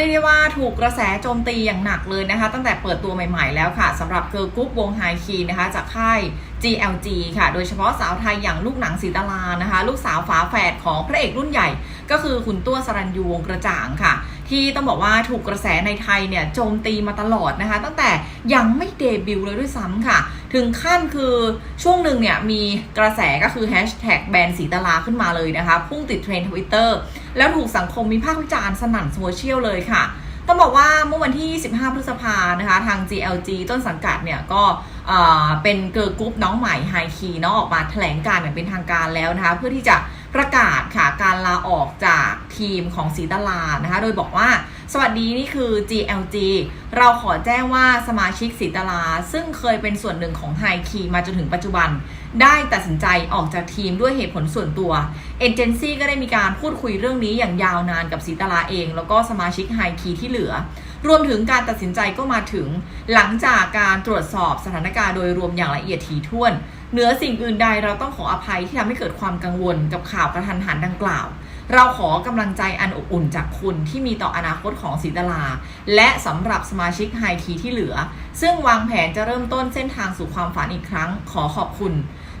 เรียกได้ว่าถูกกระแสโจมตีอย่างหนักเลยนะคะ ตั้งแต่เปิดตัวใหม่ๆแล้วค่ะสำหรับเกิร์ลกรุ๊ปวงไฮคีนะคะ จากค่าย GLG ค่ะ โดยเฉพาะสาวไทยอย่างลูกหนังสีตาลานะคะ ลูกสาวฝาแฝดของพระเอกรุ่นใหญ่ ก็คือคุณตัวสรัญยูวงกระจ่างค่ะ ที่ต้องบอกว่าถูกกระแสในไทยเนี่ยโจมตีมาตลอดนะคะ ตั้งแต่ยังไม่เดบิวต์เลยด้วยซ้ำค่ะ ถึงขั้นคือช่วงหนึ่งเนี่ยมีกระแสก็คือแฮชแท็กแบรนด์สีตาลาขึ้นมาเลยนะคะ พุ่งติดเทรนด์ทวิตเตอร์แล้วถูกสังคมวิพากษ์วิจารณ์สนั่นโซเชียลเลยค่ะต้องบอกว่าเมื่อวันที่25พฤษภานะคะ ทาง GLG ต้นสังกัดเนี่ยก็เป็นเกิร์ลกรุ๊ปน้องใหม่ไฮคีเนาะออกมาแถลงการอย่างเป็นทางการแล้วนะคะ เพื่อที่จะประกาศค่ะการลาออก ทีมของสีตลานะคะ โดยบอกว่า สวัสดีนี่คือ GLG เราขอแจ้งว่าสมาชิกสีตลาซึ่งเคยเป็นส่วนหนึ่งของไฮคีมาจนถึงปัจจุบัน ได้ตัดสินใจออกจากทีมด้วยเหตุผลส่วนตัวเอเจนซี่ก็ได้มีการพูดคุยเรื่องนี้อย่างยาวนานกับสีตลาเอง แล้วก็สมาชิกไฮคีที่เหลือ รวมถึงการตัดสินใจก็มาถึง หลังจากการตรวจสอบสถานการณ์โดยรวมอย่างละเอียดถี่ถ้วนเหนือสิ่งอื่นใดเราต้องขออภัยที่ทำให้เกิดความกังวลกับข่าวกระทันหันดังกล่าว เราขอกำลังใจอันอบอุ่นจากคุณที่มีต่ออนาคตของสีตลา และสำหรับสมาชิกไฮคีที่เหลือ ซึ่งวางแผนจะเริ่มต้นเส้นทางสู่ความฝันอีกครั้งขอขอบคุณ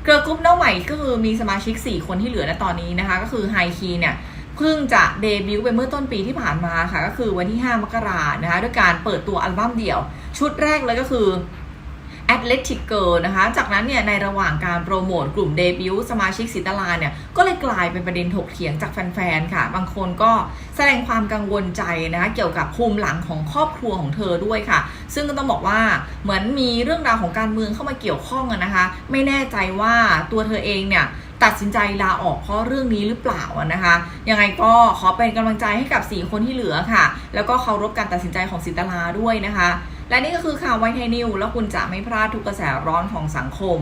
เกร์ลกรุ๊ปน้องใหม่ก็คือมีสมาชิก 4 คนที่เหลือณตอนนี้นะคะ ก็คือไฮคีเนี่ยเพิ่งจะเดบิวต์ไปเมื่อต้นปีที่ผ่านมาค่ะ ก็คือวันที่ 5 มกรานะคะด้วยการเปิดตัวอัลบั้มเดี่ยว ชุดแรกเลยก็คือ แอตเลติกเกิลนะคะ จากนั้นเนี่ยในระหว่างการโปรโมทกลุ่มเดบิวต์สมาชิกสิตลาเนี่ยก็เลยกลายเป็นประเด็นถกเถียงจากแฟนๆ ค่ะ บางคนก็แสดงความกังวลใจนะคะเกี่ยวกับภูมิหลังของครอบครัวของเธอด้วยค่ะ ซึ่งก็ต้องบอกว่าเหมือนมีเรื่องราวของการเมืองเข้ามาเกี่ยวข้องนะคะ ไม่แน่ใจว่าตัวเธอเองเนี่ย ตัดสินใจลาออกเพราะเรื่องนี้หรือเปล่านะคะ ยังไงก็ขอเป็นกำลังใจให้กับ 4 คนที่เหลือค่ะ แล้วก็เคารพการตัดสินใจของสิตลาด้วยนะคะ และนี่ก็คือข่าวไวไทนิวแล้วคุณจะไม่พลาดทุกกระแสร้อนของสังคม